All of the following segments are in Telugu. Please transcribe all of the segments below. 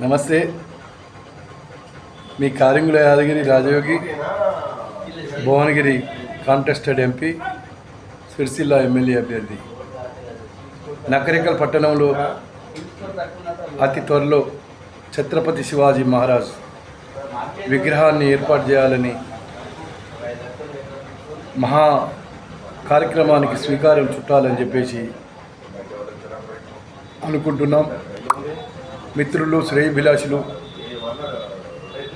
నమస్తే. మీ Karingula Yadagiri Rajayogi Bhuvanagiri contested MP Sircilla MLA అభ్యర్థి. నకరికల్ పట్టణంలో అతి త్వరలో ఛత్రపతి శివాజీ మహారాజ్ విగ్రహాన్ని ఏర్పాటు చేయాలని మహా కార్యక్రమానికి శ్రీకారం చుట్టాలని చెప్పేసి అనుకుంటున్నాం. మిత్రులు శ్రేయభిలాషులు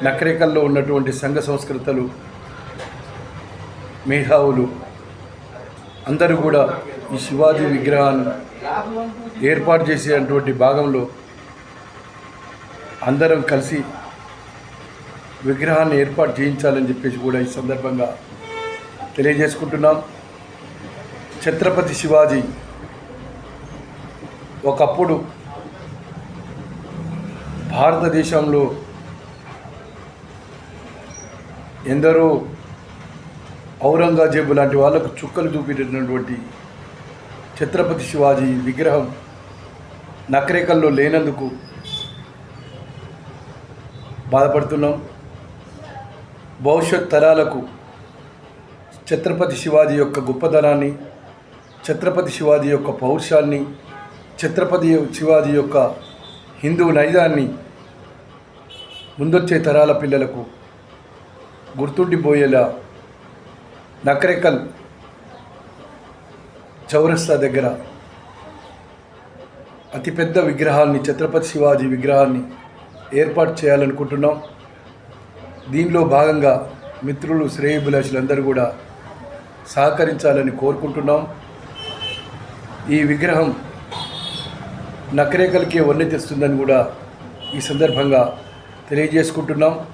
నకరేకల్లో ఉన్నటువంటి సంఘ సంస్కృతలు మేధావులు అందరూ కూడా ఈ శివాజీ విగ్రహాన్ని ఏర్పాటు చేసేటువంటి భాగంలో అందరం కలిసి విగ్రహాన్ని ఏర్పాటు చేయించాలని చెప్పేసి కూడా ఈ సందర్భంగా తెలియజేసుకుంటున్నాం. ఛత్రపతి శివాజీ ఒకప్పుడు భారతదేశంలో ఎందరో ఔరంగజేబు లాంటి వాళ్ళకు చుక్కలు చూపించినటువంటి ఛత్రపతి శివాజీ విగ్రహం నకరేకల్లో లేనందుకు బాధపడుతున్నాం. భవిష్యత్ తరాలకు ఛత్రపతి శివాజీ యొక్క గొప్పదనాన్ని ఛత్రపతి శివాజీ యొక్క పౌరుషాన్ని ఛత్రపతి శివాజీ యొక్క హిందూ నైజాన్ని ముందొచ్చే తరాల పిల్లలకు గుర్తుండిపోయేలా నకరేకల్ చౌరస్తా దగ్గర అతిపెద్ద విగ్రహాన్ని ఛత్రపతి శివాజీ విగ్రహాన్ని ఏర్పాటు చేయాలనుకుంటున్నాం. దీనిలో భాగంగా మిత్రులు శ్రేయభిలాషులందరూ కూడా సహకరించాలని కోరుకుంటున్నాం. ఈ విగ్రహం నకరేకలకే వన్నె తెస్తుందని కూడా ఈ సందర్భంగా తెలియజేసుకుంటున్నాం.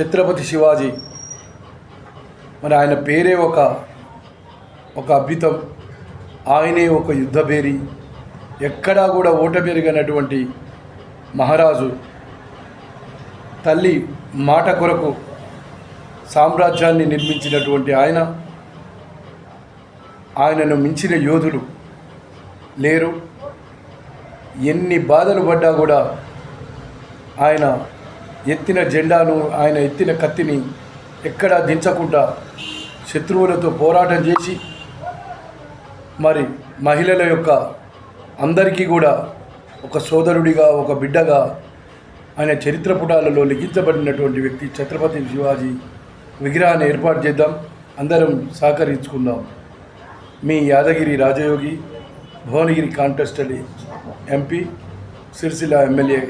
ఛత్రపతి శివాజీ మరి ఆయన పేరే ఒక ఒక అద్భుతం. ఆయనే ఒక యుద్ధభేరి. ఎక్కడా కూడా ఓటమిరిగినటువంటి మహారాజు తల్లి మాట కొరకు సామ్రాజ్యాన్ని నిర్మించినటువంటి ఆయన. ఆయనను మించిన యోధులు లేరు. ఎన్ని బాధలు పడ్డా కూడా ఆయన ఎత్తిన జెండాను ఆయన ఎత్తిన కత్తిని ఎక్కడా దించకుండా శత్రువులతో పోరాటం చేసి మరి మహిళల యొక్క అందరికీ కూడా ఒక సోదరుడిగా ఒక బిడ్డగా ఆయన చరిత్ర పుటాలలో లిఖించబడినటువంటి వ్యక్తి ఛత్రపతి శివాజీ విగ్రహాన్ని ఏర్పాటు చేద్దాం. అందరం సహకరించుకుందాం. మీ Yadagiri Rajayogi Bhuvanagiri contested MP Sircilla MLA